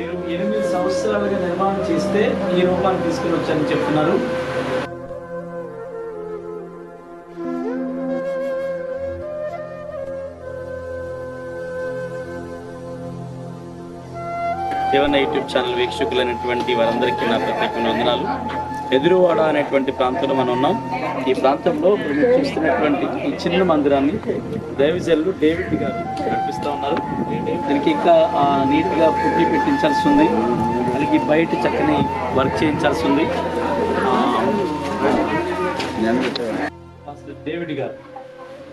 మీరు ఎనిమిది సంవత్సరాలుగా నిర్మాణం చేస్తే ఈ రూపాన్ని తీసుకుని వచ్చారని చెప్తున్నారు. దేవన్న యూట్యూబ్ ఛానల్ వీక్షకులైనటువంటి వారందరికీ నా ప్రత్యేక వందనాలు. ఎదురువాడ అనేటువంటి ప్రాంతంలో మనం ఉన్నాం. ఈ ప్రాంతంలో ఇప్పుడు మీరు చూస్తున్నటువంటి ఈ చిన్న మందిరాన్ని దైవజల్లు డేవిడ్ గారు నడిపిస్తూ ఉన్నారు. దీనికి ఇంకా నీట్గా పుట్టి పెట్టించాల్సి ఉంది. దానికి బయట చక్కని వర్క్ చేయించాల్సి ఉంది. డేవిడ్ గారు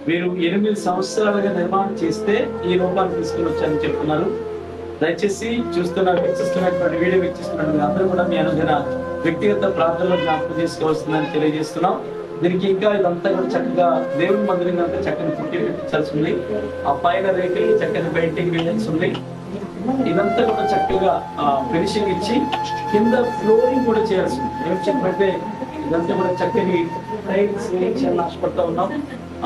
మీరు ఎనిమిది సంవత్సరాలుగా నిర్మాణం చేస్తే ఈ రూపాన్ని తీసుకుని వచ్చారని చెప్తున్నారు. దయచేసి చూస్తున్న వీక్షిస్తున్నటువంటి వీడియో వీక్షిస్తున్నటువంటి అందరూ కూడా మీ అనుదిన వ్యక్తిగత ప్రార్థనలో జ్ఞాపకం చేసుకోవాల్సిందని తెలియజేస్తున్నాం. దీనికి ఇంకా ఇదంతా కూడా చక్కగా దేవుని మందిరం అంతా చక్కని పుట్టి పెట్టించాల్సి ఉంది ఆ పైన రేకులు చక్కని పెయింటింగ్ వేయాల్సి ఉంది ఇదంతా కూడా చక్కగా ఫినిషింగ్ ఇచ్చి కింద ఫ్లోరింగ్ కూడా చేయాల్సి ఉంది ఏం చెప్పంటే ఇదంతా కూడా చక్కని టైల్స్ వేయించాలని ఆశపడతా ఉన్నాం.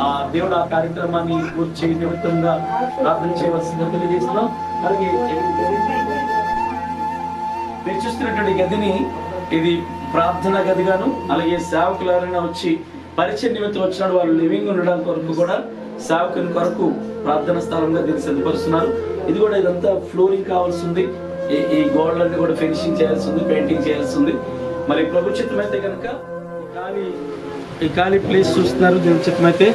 ఆ దేవుడు ఆ కార్యక్రమాన్ని పూర్తి నిమిత్తంగా ప్రార్థన చేయవలసిందిగా తెలియజేస్తున్నాం. అలాగే మీరు చూస్తున్నటువంటి గదిని ఇది ప్రార్థన గదిగాను అలాగే సేవకులు ఎవరైనా వచ్చి పరిచయ నిమిత్తం వచ్చినాడు వాళ్ళు లివింగ్ ఉండడానికి కొరకు కూడా సేవకుని కొరకు ప్రార్థన స్థలంగా దీన్ని సిద్ధపరుస్తున్నారు. ఇది కూడా ఇదంతా ఫ్లోరింగ్ కావాల్సి ఉంది ఈ- ఈ గోడలన్నీ కూడా ఫినిషింగ్ చేయాల్సి ఉంది పెయింటింగ్ చేయాల్సి ఉంది మరి ప్రభు చిత్తమైతే కనుక ఖాళీ ఈ ఖాళీ ప్లేస్ చూస్తున్నారు దీని చిత్తమైతే.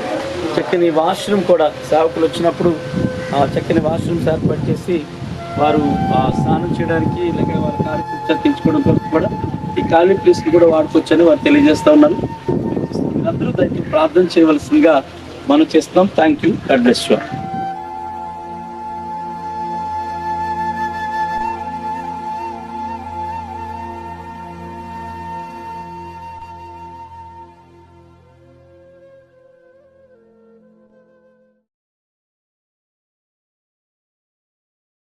చక్కని వాష్రూమ్ కూడా సేవకులు వచ్చినప్పుడు ఆ చక్కని వాష్రూమ్స్ ఏర్పాటు చేసి వారు ఆ స్నానం చేయడానికి లేకపోతే వారి కాలు తెచ్చుకోవడం కొరకు కూడా ఈ ఖాళీ ప్లేస్ని కూడా వాడుకోవచ్చని వారు తెలియజేస్తా ఉన్నారు. అందరూ దానికి ప్రార్థన చేయవలసిందిగా మనం చేస్తున్నాం. Thank you God